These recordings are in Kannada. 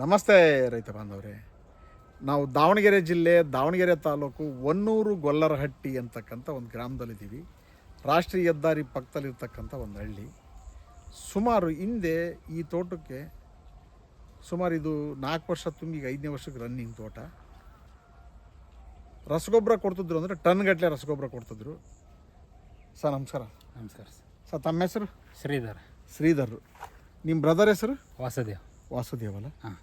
ನಮಸ್ತೆ ರೈತ ಬಾಂಧವ್ರೆ. ನಾವು ದಾವಣಗೆರೆ ಜಿಲ್ಲೆ ದಾವಣಗೆರೆ ತಾಲೂಕು ಒನ್ನೂರು ಗೊಲ್ಲರಹಟ್ಟಿ ಅಂತಕ್ಕಂಥ ಒಂದು ಗ್ರಾಮದಲ್ಲಿದ್ದೀವಿ. ರಾಷ್ಟ್ರೀಯ ಹೆದ್ದಾರಿ ಪಕ್ಕದಲ್ಲಿರ್ತಕ್ಕಂಥ ಒಂದು ಹಳ್ಳಿ. ಸುಮಾರು ಹಿಂದೆ ಈ ತೋಟಕ್ಕೆ ಸುಮಾರು ಇದು ನಾಲ್ಕು ವರ್ಷ ತುಂಬಿ ಈಗ ಐದನೇ ವರ್ಷಕ್ಕೆ ರನ್ನಿಂಗ್ ತೋಟ. ರಸಗೊಬ್ಬರ ಕೊಡ್ತಿದ್ರು ಅಂದರೆ ಟನ್ಗಟ್ಟಲೆ ರಸಗೊಬ್ಬರ ಕೊಡ್ತಿದ್ರು. ಸರ್ ನಮಸ್ಕಾರ. ನಮಸ್ಕಾರ ಸರ್. ಸರ್ ತಮ್ಮ ಹೆಸರು? ಶ್ರೀಧರ್. ಶ್ರೀಧರ್. ನಿಮ್ಮ ಬ್ರದರ್ ಹೆಸರು? ವಾಸುದೇವ್. ವಾಸುದೇವಲ್ಲ ಹಾಂ.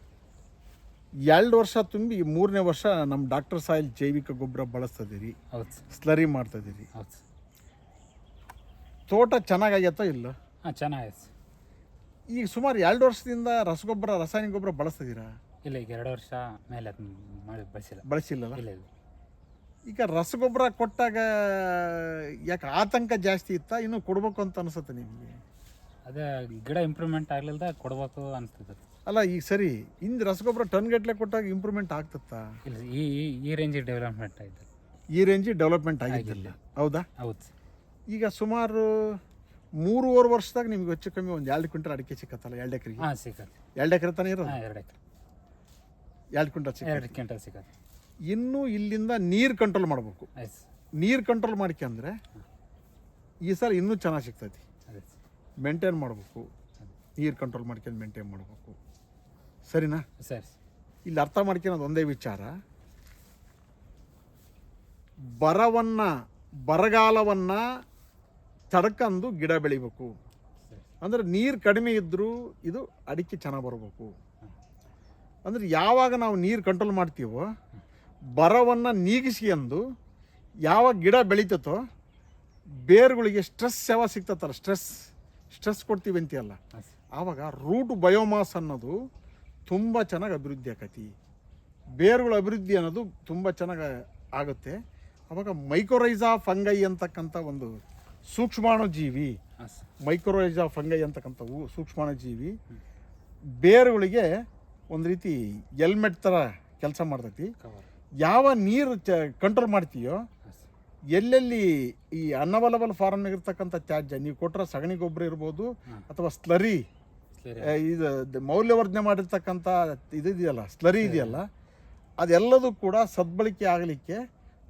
ಎರಡು ವರ್ಷ ತುಂಬಿ ಮೂರನೇ ವರ್ಷ ನಮ್ಮ ಡಾಕ್ಟರ್ ಸಾಯಿಲ್ ಜೈವಿಕ ಗೊಬ್ಬರ ಬಳಸ್ತಿದ್ದೀರಿ ಹೌದು. ಸ್ಲರಿ ಮಾಡ್ತಿದ್ದೀರಿ ಹೌದು. ತೋಟ ಚೆನ್ನಾಗಾಗ್ಯತ್ತೋ ಇಲ್ಲ? ಹಾಂ ಚೆನ್ನಾಗಿದೆ ಸರ್ ಈಗ ಸುಮಾರು ಎರಡು ವರ್ಷದಿಂದ ರಸಗೊಬ್ಬರ ರಾಸಾಯನಿಕ ಗೊಬ್ಬರ ಬಳಸ್ತಿದ್ದೀರಾ ಇಲ್ಲ ಈಗ ಎರಡು ವರ್ಷ ಮೇಲೆ ಬಳಸಿಲ್ಲ ಮಾಡಿ ಬಳಸಿಲ್ಲ. ಬಳಸಿಲ್ಲಲ್ಲ? ಇಲ್ಲ ಇಲ್ಲ. ಈಗ ರಸಗೊಬ್ಬರ ಕೊಟ್ಟಾಗ ಯಾಕೆ ಆತಂಕ ಜಾಸ್ತಿ ಇತ್ತಾ? ಇನ್ನೂ ಕೊಡ್ಬೇಕು ಅಂತ ಅನಿಸುತ್ತೆ ನಿಮಗೆ? ಅದೇ ಗಿಡ ಇಂಪ್ರೂವ್ಮೆಂಟ್ ಆಗಲಿಲ್ದ ಕೊಡ್ಬೇಕು ಅನಿಸ್ತದೆ. ಅಲ್ಲ ಈಗ ಸರಿ ಹಿಂದೆ ರಸಗೊಬ್ಬರ ಟನ್ ಗಟ್ಟಲೆ ಕೊಟ್ಟಾಗ ಇಂಪ್ರೂವ್ಮೆಂಟ್ ಆಗ್ತತ್ತಾ? ಇಲ್ಲ ಈ ಈ- ರೇಂಜ್ ರೇಂಜಿಗೆ ಡೆವಲಪ್ಮೆಂಟ್ ಆಯ್ತು. ಈ ರೇಂಜ್ ಡೆವಲಪ್ಮೆಂಟ್ ಆಗಿದ್ದಿಲ್ಲ. ಹೌದಾ? ಹೌದು ಸರ್. ಈಗ ಸುಮಾರು ಮೂರುವರೆ ವರ್ಷದಾಗ ನಿಮ್ಗೆ ಹೆಚ್ಚು ಕಮ್ಮಿ ಒಂದು ಎರಡು ಕ್ವಿಂಟಲ್ ಅಡಿಕೆ ಸಿಕ್ಕತ್ತಲ್ಲ ಎರಡು ಎಕರೆಗೆ? ಹಾಂ ಸಿಗತ್ತೆ. ಎರಡು ಎಕರೆ ತಾನೇ ಇರೋದು? ಹಾಂ ಎರಡು ಎಕರೆ. ಎರಡು ಕ್ವಿಂಟಲ್ ಸಿಕ್ಕ ಎರಡು ಕ್ವಿಂಟಲ್ ಸಿಗತ್ತೆ. ಇನ್ನು ಇಲ್ಲಿಂದ ನೀರು ಕಂಟ್ರೋಲ್ ಮಾಡಬೇಕು. ಆಯ್ತು ಸರ್. ನೀರು ಕಂಟ್ರೋಲ್ ಮಾಡ್ಕೊಂಡ್ರೆ ಈ ಸಲ ಇನ್ನೂ ಚೆನ್ನಾಗಿ ಸಿಗ್ತೈತಿ. ಅದೇ ಸರ್. ಮೇಂಟೈನ್ ಮಾಡಬೇಕು. ನೀರು ಕಂಟ್ರೋಲ್ ಮಾಡ್ಕೊಂಡು ಮೇಂಟೈನ್ ಮಾಡಬೇಕು. ಸರಿನಾ? ಸರಿ. ಇಲ್ಲಿ ಅರ್ಥ ಮಾಡ್ಕೊಳೋದು ಒಂದೇ ವಿಚಾರ. ಬರವನ್ನು ಬರಗಾಲವನ್ನು ತಡ್ಕಂದು ಗಿಡ ಬೆಳಿಬೇಕು. ಅಂದ್ರೆ ನೀರು ಕಡಿಮೆ ಇದ್ದರೂ ಇದು ಅಡಿಕೆ ಚೆನ್ನಾಗಿ ಬರಬೇಕು. ಅಂದರೆ ಯಾವಾಗ ನಾವು ನೀರು ಕಂಟ್ರೋಲ್ ಮಾಡ್ತೀವೋ ಬರವನ್ನು ನೀಗಿಸ್ಕೊಂಡು ಯಾವಾಗ ಗಿಡ ಬೆಳೀತತೋ ಬೇರುಗಳಿಗೆ ಸ್ಟ್ರೆಸ್ ಯಾವಾಗ ಸಿಗ್ತತ್ತಲ್ಲ ಸ್ಟ್ರೆಸ್ ಸ್ಟ್ರೆಸ್ ಕೊಡ್ತೀವಿ ಅಂತೀಯಲ್ಲ ಆವಾಗ ರೂಟ್ ಬಯೋಮಾಸ್ ಅನ್ನೋದು ತುಂಬ ಚೆನ್ನಾಗಿ ಅಭಿವೃದ್ಧಿ ಆಕತಿ. ಬೇರುಗಳ ಅಭಿವೃದ್ಧಿ ಅನ್ನೋದು ತುಂಬ ಚೆನ್ನಾಗಿ ಆಗುತ್ತೆ. ಅವಾಗ ಮೈಕ್ರೋರೈಸಾ ಫಂಗೈ ಅಂತಕ್ಕಂಥ ಒಂದು ಸೂಕ್ಷ್ಮಾಣು ಜೀವಿ ಮೈಕ್ರೋರೈಸಾ ಫಂಗೈ ಅಂತಕ್ಕಂಥವು ಸೂಕ್ಷ್ಮಾಣು ಜೀವಿ ಬೇರುಗಳಿಗೆ ಒಂದು ರೀತಿ ಎಲ್ಮೆಟ್ ಥರ ಕೆಲಸ ಮಾಡ್ತೈತಿ. ಯಾವ ನೀರು ಚ ಕಂಟ್ರೋಲ್ ಮಾಡ್ತೀಯೋ ಎಲ್ಲೆಲ್ಲಿ ಈ ಅನ್ನವಲಬಲ್ ಫಾರ್ಮ್ನಾಗ ಇರ್ತಕ್ಕಂಥ ತ್ಯಾಜ್ಯ ನೀವು ಕೊಟ್ಟರೆ ಸಗಣಿ ಗೊಬ್ಬರ ಇರ್ಬೋದು ಅಥವಾ ಸ್ಲರಿ ಇದು ಮೌಲ್ಯವರ್ಧನೆ ಮಾಡಿರ್ತಕ್ಕಂಥ ಇದು ಇದೆಯಲ್ಲ ಸ್ಲರಿ ಇದೆಯಲ್ಲ ಅದೆಲ್ಲದೂ ಕೂಡ ಸದ್ಬಳಕೆ ಆಗಲಿಕ್ಕೆ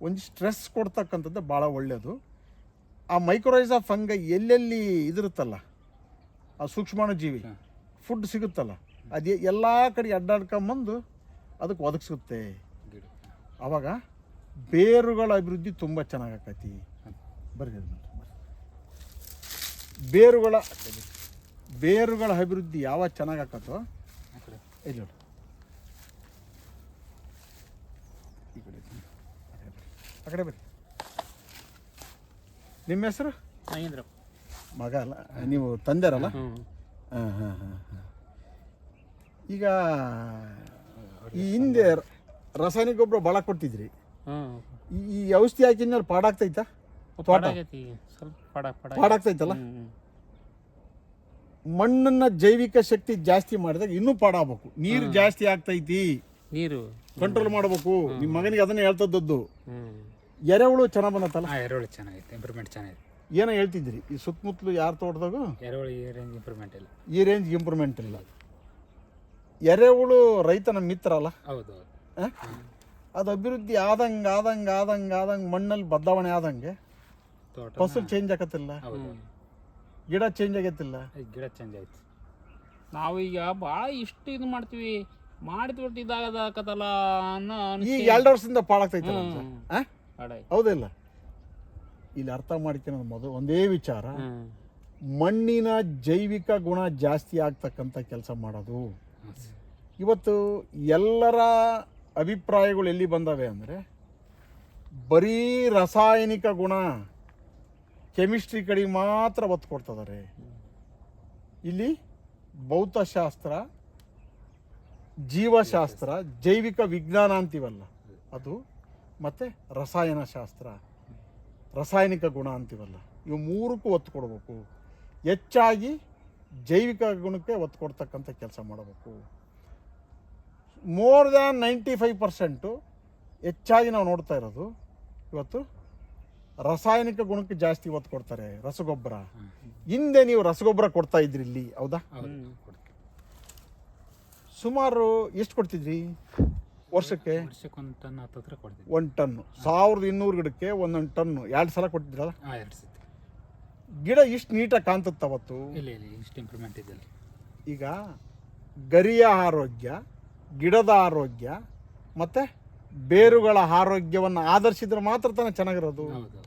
ಒಂದು ಸ್ಟ್ರೆಸ್ ಕೊಡ್ತಕ್ಕಂಥದ್ದು ಭಾಳ ಒಳ್ಳೆಯದು ಆ ಮೈಕ್ರೋರೈಸಾ ಫಂಗ ಎಲ್ಲೆಲ್ಲಿ ಇದಿರುತ್ತಲ್ಲ ಆ ಸೂಕ್ಷ್ಮಾಣು ಜೀವಿ ಫುಡ್ ಸಿಗುತ್ತಲ್ಲ ಅದೇ ಎಲ್ಲ ಕಡೆ ಅಡ್ಡಾಡ್ಕೊಂಬಂದು ಅದಕ್ಕೆ ಒದಗಿಸುತ್ತೆ. ಅವಾಗ ಆವಾಗ ಬೇರುಗಳ ಅಭಿವೃದ್ಧಿ ತುಂಬ ಚೆನ್ನಾಗಾಕತಿ. ಬರ್ರಿ. ಬೇರುಗಳ ಬೇರುಗಳ ಅಭಿವೃದ್ಧಿ ಯಾವಾಗ ಚೆನ್ನಾಗಾಕತ್ತೋ ಆಕತ್ತೋ ಇಲ್ಲ ಈ ಕಡೆ ಆ ಕಡೆ ಬರ್ರಿ ನಿಮ್ಮ ಹೆಸರು? ಮಹೇಂದ್ರ. ಮಗ ಅಲ್ಲ ನೀವು ತಂದೆರಲ್ಲ? ಹಾಂ ಹಾಂ ಹಾಂ ಹಾಂ. ಈಗ ಈ ಹಿಂದೆ ರಾಸಾಯನಿಕ ಗೊಬ್ಬರ ಭಾಳ ಕೊಡ್ತಿದ್ರಿ. ಈ ಈ ಔಷಧಿ ಹಾಕಿದ್ರೆ ಪಾಡಾಗ್ತೈತಾ? ತೋಟ ಸ್ವಲ್ಪ ಪಾಡ ಪಾಡ ಪಾಡಾಗ್ತೈತಲ್ಲ? ಮಣ್ಣನ್ನ ಜೈವಿಕ ಶಕ್ತಿ ಜಾಸ್ತಿ ಮಾಡಿದಾಗ ಇನ್ನೂ ಪಾಡಾಗಬೇಕು. ನೀರು ಜಾಸ್ತಿ ಆಗ್ತೈತಿ. ನೀರು. ಕಂಟ್ರೋಲ್ ಮಾಡಬೇಕು. ನಿಮ್ಮ ಮಗನಿಗೆ ಅದನ್ನ ಹೇಳ್ತದ್ದು ಎರೆಹುಳು ಚೆನ್ನಾಗಿ ಬಂದತ್ತಲ್ಲ? ಎರೆಹುಳು ಚೆನ್ನಾಗೈತೆ ಇಂಪ್ರೂವ್ಮೆಂಟ್ ಚೆನ್ನಾಗಿದೆ ಏನೋ ಹೇಳ್ತಿದ್ರಿ ಈ ಸುತ್ತಮುತ್ತಲು ಯಾರು ತೋಟದಾಗ? ಎರೆಹುಳು ಈ ರೇಂಜ್ ಇಂಪ್ರೂವ್ಮೆಂಟ್ ಇಲ್ಲ. ಈ ರೇಂಜ್ ಇಂಪ್ರೂವ್ಮೆಂಟ್ ಇಲ್ಲ. ಎರೆಹುಳು ರೈತನ ಮಿತ್ರ ಅಲ್ಲ? ಹೌದು ಅದು ಅಭಿವೃದ್ಧಿ ಆದಂಗೆ ಆದಂಗೆ ಆದಂಗೆ ಆದಂಗೆ ಮಣ್ಣಲ್ಲಿ ಬದಲಾವಣೆ ಆದಂಗೆ ಫಸಲು ಚೇಂಜ್ ಆಗತ್ತಿಲ್ಲ? ಗಿಡ ಚೇಂಜ್ ಆಗೈತಿಲ್ಲ? ಈ ಗಿಡ ಚೇಂಜ್ ಆಯ್ತು. ನಾವು ಈಗ ಭಾಳ ಇಷ್ಟು ಇದು ಮಾಡ್ತೀವಿ. ಮಾಡಿದ್ಬಿಟ್ಟು ಇದಾಗದಾಕತ್ತಲ್ಲ ಅನ್ನೋ ಈಗ ಎರಡು ವರ್ಷದಿಂದ ಪಾಳಾಗ್ತೈತಿ ಹೌದಿಲ್ಲ. ಇಲ್ಲಿ ಅರ್ಥ ಮಾಡ್ತೀನಿ ಮೊದಲು ಒಂದೇ ವಿಚಾರ. ಮಣ್ಣಿನ ಜೈವಿಕ ಗುಣ ಜಾಸ್ತಿ ಆಗ್ತಕ್ಕಂಥ ಕೆಲಸ ಮಾಡೋದು. ಇವತ್ತು ಎಲ್ಲರ ಅಭಿಪ್ರಾಯಗಳು ಎಲ್ಲಿ ಬಂದವೆ ಅಂದರೆ ಬರೀ ರಾಸಾಯನಿಕ ಗುಣ ಕೆಮಿಸ್ಟ್ರಿ ಕಡೆ ಮಾತ್ರ ಒತ್ತು ಕೊಡ್ತಿದ್ದಾರೆ ಇಲ್ಲಿ ಭೌತಶಾಸ್ತ್ರ, ಜೀವಶಾಸ್ತ್ರ, ಜೈವಿಕ ವಿಜ್ಞಾನ ಅಂತೀವಲ್ಲ, ಅದು ಮತ್ತು ರಸಾಯನಶಾಸ್ತ್ರ, ರಾಸಾಯನಿಕ ಗುಣ ಅಂತೀವಲ್ಲ, ಇವು ಮೂರಕ್ಕೂ ಒತ್ತು ಕೊಡಬೇಕು. ಹೆಚ್ಚಾಗಿ ಜೈವಿಕ ಗುಣಕ್ಕೆ ಒತ್ತು ಕೊಡ್ತಕ್ಕಂಥ ಕೆಲಸ ಮಾಡಬೇಕು. More than ninety five percent ಹೆಚ್ಚಾಗಿ ನಾವು ನೋಡ್ತಾ ಇರೋದು ಇವತ್ತು ರಾಸಾಯನಿಕ ಗುಣಕ್ಕೆ ಜಾಸ್ತಿ ಒತ್ತು ಕೊಡ್ತಾರೆ ರಸಗೊಬ್ಬರ. ಹಿಂದೆ ನೀವು ರಸಗೊಬ್ಬರ ಕೊಡ್ತಾ ಇದ್ರಿ ಇಲ್ಲಿ ಹೌದಾ. ಸುಮಾರು ಎಷ್ಟು ಕೊಡ್ತಿದ್ರಿ ವರ್ಷಕ್ಕೆ? ಒಂದು ಟನ್ ಹತ್ತತ್ರ ಕೊಡ್ತೀವಿ ಒಂದು ಟನ್ನು ಸಾವಿರದ ಇನ್ನೂರು ಗಿಡಕ್ಕೆ ಒಂದೊಂದು ಟನ್ನು ಎರಡು ಸಲ ಕೊಟ್ಟಿದ್ರಲ್ಲ ಎರಡು ಸತಿ. ಗಿಡ ಇಷ್ಟು ನೀಟಾಗಿ ಕಾಣ್ತತ್ತು ಅವತ್ತು? ಇಲ್ಲ ಇಲ್ಲ ಇಷ್ಟು ಇಂಪ್ರೂವ್ಮೆಂಟ್ ಇದೆಯಲ್ಲ ಈಗ ಗರಿಯ ಆರೋಗ್ಯ ಗಿಡದ ಆರೋಗ್ಯ ಮತ್ತು ಬೇರುಗಳ ಆರೋಗ್ಯವನ್ನು ಆಧರಿಸಿದ್ರೆ ಮಾತ್ರ ತಾನೇ ಚೆನ್ನಾಗಿರೋದು. ಹೌದು.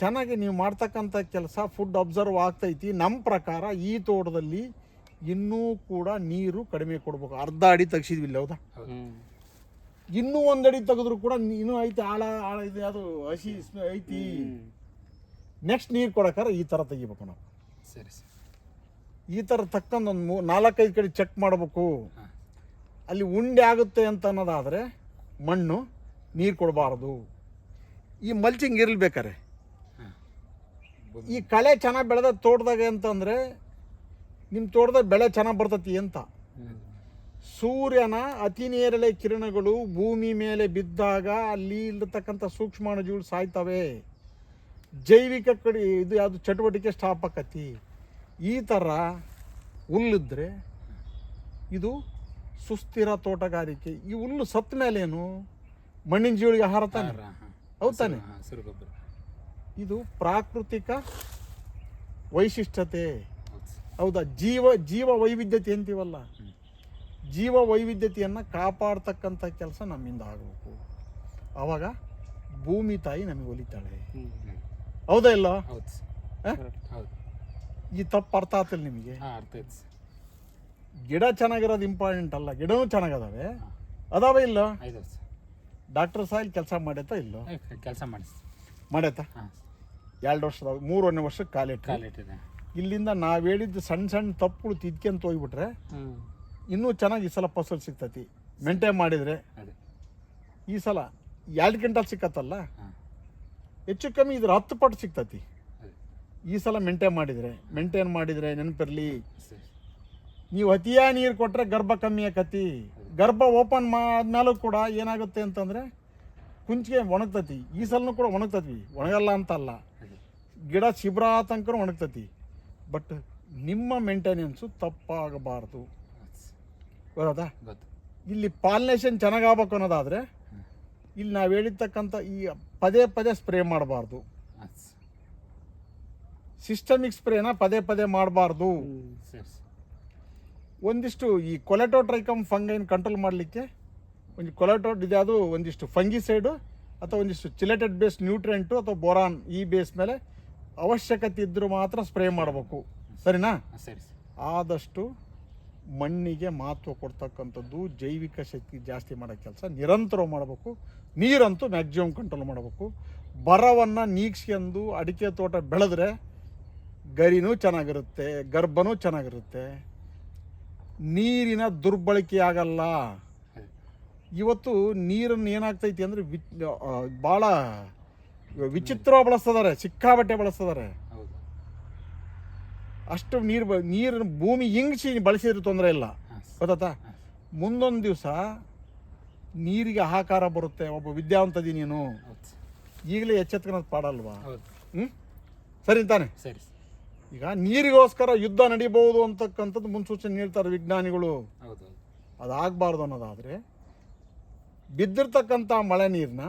ಚೆನ್ನಾಗಿ ನೀವು ಮಾಡ್ತಕ್ಕಂಥ ಕೆಲಸ ಫುಡ್ ಅಬ್ಸರ್ವ್ ಆಗ್ತೈತಿ. ನಮ್ಮ ಪ್ರಕಾರ ಈ ತೋಟದಲ್ಲಿ ಇನ್ನೂ ಕೂಡ ನೀರು ಕಡಿಮೆ ಕೊಡ್ಬೇಕು. ಅರ್ಧ ಅಡಿ ತೆಗ್ಸಿದ್ವಿ ಇಲ್ಲ ಹೌದಾ ಇನ್ನೂ ಒಂದಡಿ ಅಡಿ ತೆಗೆದ್ರು ಕೂಡ ಇನ್ನೂ ಐತಿ ಆಳ ಆಳ ಇದೆ ಅದು ಹಸಿ ಐತಿ. ನೆಕ್ಸ್ಟ್ ನೀರು ಕೊಡೋಕಾರ ಈ ಥರ ತೆಗಿಬೇಕು ನಾವು. ಸರಿ ಸರಿ. ಈ ಥರ ತಕ್ಕಂದು ಒಂದು ಮೂ ನಾಲ್ಕೈದು ಕಡೆ ಚೆಕ್ ಮಾಡಬೇಕು. ಅಲ್ಲಿ ಉಂಡೆ ಆಗುತ್ತೆ ಅಂತ ಅನ್ನೋದಾದರೆ ಮಣ್ಣು ನೀರು ಕೊಡಬಾರ್ದು. ಈ ಮಲ್ಚಿಂಗ್ ಇರಲ್ಬೇಕಾರೆ ಈ ಕಳೆ ಚೆನ್ನಾಗಿ ಬೆಳೆದ ತೋಟದಾಗ ಅಂತಂದರೆ ನಿಮ್ಮ ತೋಟದಾಗ ಬೆಳೆ ಚೆನ್ನಾಗಿ ಬರ್ತತಿ ಅಂತ ಸೂರ್ಯನ ಅತಿ ನೇರಳೆ ಕಿರಣಗಳು ಭೂಮಿ ಮೇಲೆ ಬಿದ್ದಾಗ ಅಲ್ಲಿ ಇರತಕ್ಕಂಥ ಸೂಕ್ಷ್ಮಾಣುಜೀವಿಗಳು ಸಾಯ್ತವೆ ಜೈವಿಕ ಕಡೆ ಇದು ಯಾವುದು ಚಟುವಟಿಕೆ ಸ್ಟಾಪ್ ಆಕತಿ ಈ ಥರ ಹುಲ್ಲಿದ್ರೆ ಇದು ಸುಸ್ಥಿರ ತೋಟಗಾರಿಕೆ ಈ ಹುಲ್ಲು ಸತ್ತ ಏನು ಮಣ್ಣಿನ ಜೀವಿಗೆ ಆಹಾರ ತಾನೆ ಹೌದು ತಾನೆ ಇದು ಪ್ರಾಕೃತಿಕ ವೈಶಿಷ್ಟ್ಯತೆ. ಹೌದಾ. ಜೀವ ಜೀವ ವೈವಿಧ್ಯತೆ ಅಂತೀವಲ್ಲ? ಜೀವ ವೈವಿಧ್ಯತೆಯನ್ನು ಕಾಪಾಡ್ತಕ್ಕಂಥ ಕೆಲಸ ನಮ್ಮಿಂದ ಆಗಬೇಕು. ಆವಾಗ ಭೂಮಿ ತಾಯಿ ನಮಗೆ ಒಲಿತಾಳೆ. ಹೌದಾ ಇಲ್ಲ? ಈ ತಪ್ಪು ಅರ್ಥ ಆಗ್ತಿಲ್ಲ ನಿಮಗೆ? ಗಿಡ ಚೆನ್ನಾಗಿರೋದು ಇಂಪಾರ್ಟೆಂಟ್ ಅಲ್ಲ. ಗಿಡನೂ ಚೆನ್ನಾಗದಾವೆ. ಅದಾವ ಇಲ್ಲ? ಡಾಕ್ಟರ್ ಸಾಯಿಲ್ ಕೆಲಸ ಮಾಡೈತಾ ಇಲ್ಲೋ? ಕೆಲಸ ಮಾಡಿ ಮಾಡೈತಾ ಹಾಂ. ಎರಡು ವರ್ಷದ ಮೂರನೇ ವರ್ಷಕ್ಕೆ ಕಾಲಿಟ್ಟು ಕಾಲಿಟ್ಟಿದೆ. ಇಲ್ಲಿಂದ ನಾವು ಹೇಳಿದ್ದು ಸಣ್ಣ ಸಣ್ಣ ತಪ್ಪುಗಳು ತಿದ್ಕೊಂತ ಹೋಗ್ಬಿಟ್ರೆ ಇನ್ನೂ ಚೆನ್ನಾಗಿ ಈ ಸಲ ಫಸಲು ಸಿಗ್ತತಿ. ಮೇಂಟೈನ್ ಮಾಡಿದರೆ ಈ ಸಲ ಎರಡು ಕ್ವಿಂಟಲ್ ಸಿಕ್ಕತ್ತಲ್ಲ? ಹೆಚ್ಚು ಕಮ್ಮಿ ಇದ್ರ ಹತ್ತು ಪಟ್ಟು ಸಿಗ್ತತಿ. ಈ ಸಲ ಮೇಂಟೈನ್ ಮಾಡಿದರೆ ಮೇಂಟೈನ್ ಮಾಡಿದರೆ ನೆನಪಿರಲಿ? ನೀವು ಅತಿಯಾ ನೀರು ಕೊಟ್ಟರೆ ಗರ್ಭ ಕಮ್ಮಿ ಆಕತಿ. ಗರ್ಭ ಓಪನ್ ಮಾಡಿದ್ಮೇಲೂ ಕೂಡ ಏನಾಗುತ್ತೆ ಅಂತಂದರೆ ಕುಂಚಿಗೆ ಒಣಗ್ತತಿ. ಈ ಸಲನೂ ಕೂಡ ಒಣಗ್ತತಿ. ಒಣಗಲ್ಲ ಅಂತಲ್ಲ. ಗಿಡ ಶಿಬ್ರ ತನಕ ಒಣಗ್ತತಿ. ಬಟ್ ನಿಮ್ಮ ಮೇಂಟೆನೆನ್ಸು ತಪ್ಪಾಗಬಾರ್ದು. ಬರೋದಾ ಗೊತ್ತಾ. ಇಲ್ಲಿ ಪಾಲಿನೇಷನ್ ಚೆನ್ನಾಗಾಗಬೇಕು ಅನ್ನೋದಾದರೆ ಇಲ್ಲಿ ನಾವು ಹೇಳಿರ್ತಕ್ಕಂಥ ಈ ಪದೇ ಪದೇ ಸ್ಪ್ರೇ ಮಾಡಬಾರ್ದು. ಸಿಸ್ಟಮಿಕ್ ಸ್ಪ್ರೇನ ಪದೇ ಪದೇ ಮಾಡಬಾರ್ದು. ಒಂದಿಷ್ಟು ಈ ಕೊಲೆಟೋಟ್ರೈಕಮ್ ಫಂಗೈನ್ ಕಂಟ್ರೋಲ್ ಮಾಡಲಿಕ್ಕೆ ಒಂದು ಕೊಲೆಟೋಟ್ ಇದ್ಯಾವುದು ಒಂದಿಷ್ಟು ಫಂಗಿಸೈಡು ಅಥವಾ ಒಂದಿಷ್ಟು ಚಿಲೆಟೆಡ್ ಬೇಸ್ ನ್ಯೂಟ್ರೆಂಟು ಅಥವಾ ಬೋರಾನ್ ಈ ಬೇಸ್ ಮೇಲೆ ಅವಶ್ಯಕತೆ ಇದ್ದರೂ ಮಾತ್ರ ಸ್ಪ್ರೇ ಮಾಡಬೇಕು. ಸರಿನಾ? ಸರಿ ಆದಷ್ಟು ಮಣ್ಣಿಗೆ ಮಹತ್ವ ಕೊಡ್ತಕ್ಕಂಥದ್ದು ಜೈವಿಕ ಶಕ್ತಿ ಜಾಸ್ತಿ ಮಾಡೋ ಕೆಲಸ. ನಿರಂತರ ಮಾಡಬೇಕು. ನೀರಂತೂ ಮ್ಯಾಕ್ಸಿಮಮ್ ಕಂಟ್ರೋಲ್ ಮಾಡಬೇಕು. ಬರವನ್ನು ನೀಗ್ಸ್ಕೊಂಡು ಅಡಿಕೆ ತೋಟ ಬೆಳೆದ್ರೆ ಗರಿನೂ ಚೆನ್ನಾಗಿರುತ್ತೆ ಗರ್ಭನೂ ಚೆನ್ನಾಗಿರುತ್ತೆ. ನೀರಿನ ದುರ್ಬಳಕೆ ಆಗಲ್ಲ. ಇವತ್ತು ನೀರನ್ನು ಏನಾಗ್ತೈತಿ ಅಂದರೆ ವಿ ಭಾಳ ವಿಚಿತ್ರ ಬಳಸ್ತಿದ್ದಾರೆ ಸಿಕ್ಕಾಬಟ್ಟೆ ಬಳಸ್ತಿದ್ದಾರೆ. ಅಷ್ಟು ನೀರು ನೀರನ್ನು ಭೂಮಿ ಇಂಗಿಸಿ ಬಳಸಿದ್ರೆ ತೊಂದರೆ ಇಲ್ಲ. ಗೊತ್ತಾ ಮುಂದೊಂದು ದಿವಸ ನೀರಿಗೆ ಆಹಾಕಾರ ಬರುತ್ತೆ ಒಬ್ಬ ವಿದ್ಯಾವಂತದಿ ನೀನು. ಈಗಲೇ ಎಚ್ಚೆತ್ಕೊಳೋದು ಪಾಡಲ್ವಾ ಹ್ಞೂ ಸರಿ ತಾನೆ ಸರಿ ಈಗ ನೀರಿಗೋಸ್ಕರ ಯುದ್ಧ ನಡೀಬಹುದು ಅಂತಕ್ಕಂಥದ್ದು ಮುನ್ಸೂಚನೆ ನೀಡ್ತಾರೆ ವಿಜ್ಞಾನಿಗಳು. ಅದಾಗಬಾರ್ದು ಅನ್ನೋದಾದರೆ ಬಿದ್ದಿರ್ತಕ್ಕಂಥ ಮಳೆ ನೀರನ್ನ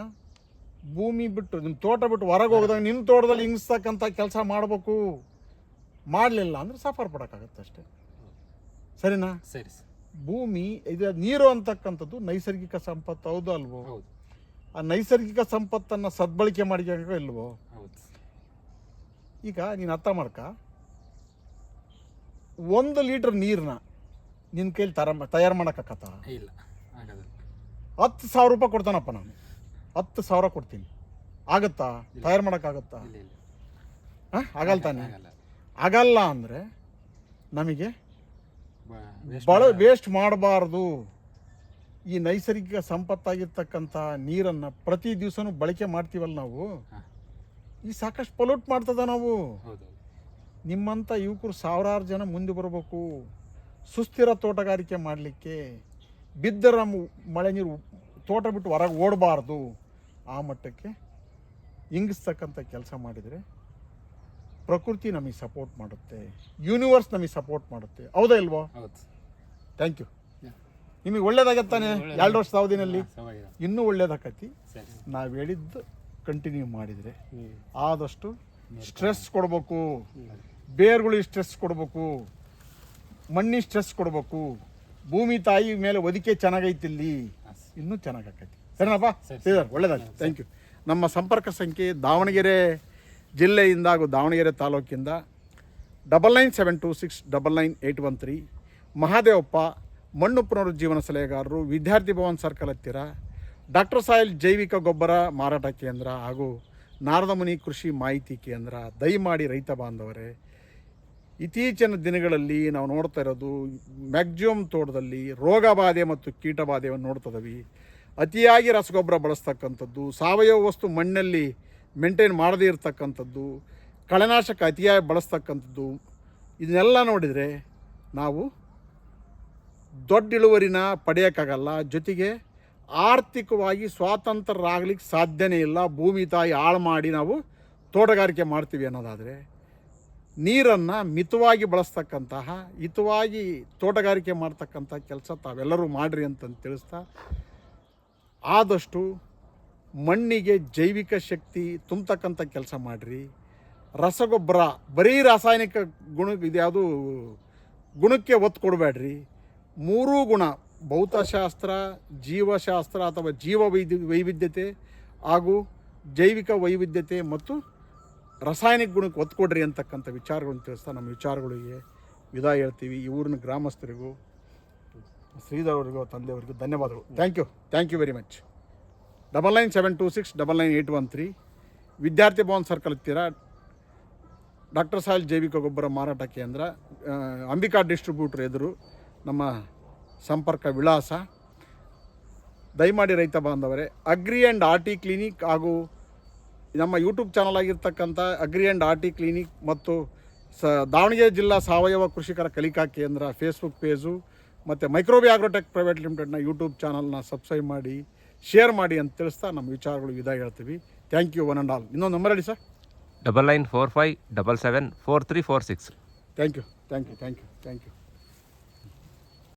ಭೂಮಿ ಬಿಟ್ಟು ನಿಮ್ಮ ತೋಟ ಬಿಟ್ಟು ಹೊರಗೆ ಹೋಗಿದಾಗ ನಿಮ್ಮ ತೋಟದಲ್ಲಿ ಹಿಂಗಿಸ್ತಕ್ಕಂಥ ಕೆಲಸ ಮಾಡಬೇಕು. ಮಾಡಲಿಲ್ಲ ಅಂದರೆ ಸಫರ್ ಪಡೋಕ್ಕಾಗತ್ತೆ ಅಷ್ಟೇ. ಸರಿನಾ? ಸರಿ ಭೂಮಿ ಇದು ನೀರು ಅಂತಕ್ಕಂಥದ್ದು ನೈಸರ್ಗಿಕ ಸಂಪತ್ತು ಹೌದು ಅಲ್ವೋ? ಆ ನೈಸರ್ಗಿಕ ಸಂಪತ್ತನ್ನು ಸದ್ಬಳಕೆ ಮಾಡಿಕೋ ಇಲ್ವೋ? ಈಗ ನೀನು ಅರ್ಥ ಮಾಡ್ಕ. ಒಂದು ಲೀಟ್ರ್ ನೀರನ್ನ ನಿನ್ನ ಕೈಲಿ ತರ ತಯಾರು ಮಾಡೋಕ್ಕಾಗತ್ತ ಇಲ್ಲ ಹತ್ತು ಸಾವಿರ ರೂಪಾಯಿ ಕೊಡ್ತಾನಪ್ಪ ನಾನು. ಹತ್ತು ಸಾವಿರ ಕೊಡ್ತೀನಿ. ಆಗತ್ತಾ? ತಯಾರು ಮಾಡೋಕ್ಕಾಗತ್ತಾ? ಹಾಂ? ಆಗಲ್ಲ ತಾನೆ? ಆಗಲ್ಲ ಅಂದರೆ ನಮಗೆ ಬಳ ವೇಸ್ಟ್ ಮಾಡಬಾರ್ದು. ಈ ನೈಸರ್ಗಿಕ ಸಂಪತ್ತಾಗಿರ್ತಕ್ಕಂಥ ನೀರನ್ನು ಪ್ರತಿ ದಿವಸನೂ ಬಳಕೆ ಮಾಡ್ತೀವಲ್ಲ ನಾವು? ಈ ಸಾಕಷ್ಟು ಪೊಲ್ಯೂಟ್ ಮಾಡ್ತದ ನಾವು. ನಿಮ್ಮಂಥ ಯುವಕರು ಸಾವಿರಾರು ಜನ ಮುಂದೆ ಬರಬೇಕು. ಸುಸ್ಥಿರ ತೋಟಗಾರಿಕೆ ಮಾಡಲಿಕ್ಕೆ ಬಿದ್ದರ ಮಳೆ ನೀರು ತೋಟ ಬಿಟ್ಟು ಹೊರಗೆ ಓಡಬಾರ್ದು. ಆ ಮಟ್ಟಕ್ಕೆ ಇಂಗಿಸ್ತಕ್ಕಂಥ ಕೆಲಸ ಮಾಡಿದರೆ ಪ್ರಕೃತಿ ನಮಗೆ ಸಪೋರ್ಟ್ ಮಾಡುತ್ತೆ ಯೂನಿವರ್ಸ್ ನಮಗೆ ಸಪೋರ್ಟ್ ಮಾಡುತ್ತೆ. ಹೌದಾ ಇಲ್ವೋ? ಥ್ಯಾಂಕ್ ಯು ನಿಮಗೆ ಒಳ್ಳೇದಾಗತ್ತಾನೆ ಎರಡು ವರ್ಷದ ಅವಧಿನಲ್ಲಿ ಇನ್ನೂ ಒಳ್ಳೇದಾಗತ್ತಿ ನಾವು ಹೇಳಿದ್ದು ಕಂಟಿನ್ಯೂ ಮಾಡಿದರೆ ಆದಷ್ಟು ಸ್ಟ್ರೆಸ್ ಕೊಡಬೇಕು. ಬೇರ್ಗಳಿಗೆ ಸ್ಟ್ರೆಸ್ ಕೊಡಬೇಕು. ಮಣ್ಣಿಗೆ ಸ್ಟ್ರೆಸ್ ಕೊಡಬೇಕು. ಭೂಮಿ ತಾಯಿ ಮೇಲೆ ಒದಿಕೆ ಚೆನ್ನಾಗೈತಿಲ್ಲಿ? ಇನ್ನೂ ಚೆನ್ನಾಗಾಕೈತಿ. ಸರಿನಪ್ಪ ಶ್ರೀಧರ್ ಒಳ್ಳೇದಾಗಿ ಥ್ಯಾಂಕ್ ಯು ನಮ್ಮ ಸಂಪರ್ಕ ಸಂಖ್ಯೆ ದಾವಣಗೆರೆ ಜಿಲ್ಲೆಯಿಂದ ಹಾಗೂ Davanagere ತಾಲೂಕಿಂದ double nine seven two six double nine eight one three Mahadevappa ಮಣ್ಣು ಪುನರುಜ್ಜೀವನ ಸಲಹೆಗಾರರು ವಿದ್ಯಾರ್ಥಿ ಭವನ್ ಸರ್ಕಲ್ ಹತ್ತಿರ ಡಾಕ್ಟರ್ ಸಾಯಿಲ್ ಜೈವಿಕ ಗೊಬ್ಬರ ಮಾರಾಟ ಕೇಂದ್ರ ಹಾಗೂ ನಾರದಮುನಿ ಕೃಷಿ ಮಾಹಿತಿ ಕೇಂದ್ರ ದಯಮಾಡಿ ರೈತ ಬಾಂಧವರೇ ಇತ್ತೀಚಿನ ದಿನಗಳಲ್ಲಿ ನಾವು ನೋಡ್ತಾ ಇರೋದು ಮ್ಯಾಕ್ಸಿಮಮ್ ತೋಟದಲ್ಲಿ ರೋಗಬಾಧೆ ಮತ್ತು ಕೀಟಬಾಧೆಯನ್ನು ನೋಡ್ತಾ ಅತಿಯಾಗಿ ರಸಗೊಬ್ಬರ ಬಳಸ್ತಕ್ಕಂಥದ್ದು, ಸಾವಯವ ವಸ್ತು ಮಣ್ಣಲ್ಲಿ ಮೇಂಟೈನ್ ಮಾಡದೇ ಇರತಕ್ಕಂಥದ್ದು, ಕಳೆನಾಶಕ ಅತಿಯಾಗಿ ಬಳಸ್ತಕ್ಕಂಥದ್ದು, ಇದನ್ನೆಲ್ಲ ನೋಡಿದರೆ ನಾವು ದೊಡ್ಡ ಇಳುವರಿನ ಪಡೆಯೋಕ್ಕಾಗಲ್ಲ. ಜೊತೆಗೆ ಆರ್ಥಿಕವಾಗಿ ಸ್ವಾತಂತ್ರ್ಯರಾಗ್ಲಿಕ್ಕೆ ಸಾಧ್ಯನೇ ಇಲ್ಲ. ಭೂಮಿ ತಾಯಿ ಹಾಳು ಮಾಡಿ ನಾವು ತೋಟಗಾರಿಕೆ ಮಾಡ್ತೀವಿ ಅನ್ನೋದಾದರೆ ನೀರನ್ನು ಮಿತವಾಗಿ ಬಳಸ್ತಕ್ಕಂತಹ, ಹಿತವಾಗಿ ತೋಟಗಾರಿಕೆ ಮಾಡ್ತಕ್ಕಂಥ ಕೆಲಸ ತಾವೆಲ್ಲರೂ ಮಾಡಿರಿ ಅಂತಂದು ತಿಳಿಸ್ತಾ ಆದಷ್ಟು ಮಣ್ಣಿಗೆ ಜೈವಿಕ ಶಕ್ತಿ ತುಂಬತಕ್ಕಂಥ ಕೆಲಸ ಮಾಡಿರಿ. ರಸಗೊಬ್ಬರ, ಬರೀ ರಾಸಾಯನಿಕ ಗುಣ ಇದ್ಯಾವುದು ಗುಣಕ್ಕೆ ಒತ್ತು ಕೊಡಬೇಡ್ರಿ. ಮೂರೂ ಗುಣ, ಭೌತಶಾಸ್ತ್ರ, ಜೀವಶಾಸ್ತ್ರ ಅಥವಾ ಜೀವ ವೈವಿಧ್ಯತೆ ಹಾಗೂ ಜೈವಿಕ ವೈವಿಧ್ಯತೆ ಮತ್ತು ರಾಸಾಯನಿಕ ಗುಣಕ್ಕೆ ಒತ್ತು ಕೊಡ್ರಿ ಅಂತಕ್ಕಂಥ ವಿಚಾರಗಳನ್ನು ತಿಳಿಸ್ತಾ ನಮ್ಮ ವಿಚಾರಗಳಿಗೆ ವಿದಾಯ ಹೇಳ್ತೀವಿ. ಈ ಊರಿನ ಗ್ರಾಮಸ್ಥರಿಗೂ ಶ್ರೀಧರ್ ಅವರಿಗೂ ತಂದೆಯವರಿಗೂ ಧನ್ಯವಾದಗಳು. Thank you thank you very much double nine seven two six double nine eight one three Vidyarthi Bhavan circle ಹತ್ತಿರ ಡಾಕ್ಟರ್ ಸಾಯಿಲ್ ಜೈವಿಕ ಗೊಬ್ಬರ ಮಾರಾಟ ಕೇಂದ್ರ ಅಂಬಿಕಾ ಡಿಸ್ಟ್ರಿಬ್ಯೂಟ್ರ್ ಎದುರು ನಮ್ಮ ಸಂಪರ್ಕ ವಿಳಾಸ. ದಯಮಾಡಿ ರೈತ ಬಾಂಧವರೇ ಅಗ್ರಿ ಆ್ಯಂಡ್ ಆರ್ಟಿ ಕ್ಲಿನಿಕ್ ಹಾಗೂ ನಮ್ಮ ಯೂಟ್ಯೂಬ್ ಚಾನಲ್ ಆಗಿರ್ತಕ್ಕಂಥ ಅಗ್ರಿ ಆ್ಯಂಡ್ ಆರ್ಟಿ ಕ್ಲಿನಿಕ್ ಮತ್ತು ಸ ದಾವಣಗೆರೆ ಜಿಲ್ಲಾ ಸಾವಯವ ಕೃಷಿಕರ ಕಲಿಕಾ ಕೇಂದ್ರ ಫೇಸ್ಬುಕ್ ಪೇಜು ಮತ್ತು ಮೈಕ್ರೋಬಿ ಆಗ್ರೋಟೆಕ್ ಪ್ರೈವೇಟ್ ಲಿಮಿಟೆಡ್ನ ಯೂಟ್ಯೂಬ್ ಚಾನಲ್ನ ಸಬ್ಸ್ಕ್ರೈಬ್ ಮಾಡಿ ಶೇರ್ ಮಾಡಿ ಅಂತ ತಿಳಿಸ್ತಾ ನಮ್ಮ ವಿಚಾರಗಳು ಇದಾಗಿ ಹೇಳ್ತೀವಿ. Thank you one and all ಇನ್ನೊಂದು ನಂಬರ್ ಹೇಳಿ sir double nine four five double seven four three four six thank you thank you thank you thank you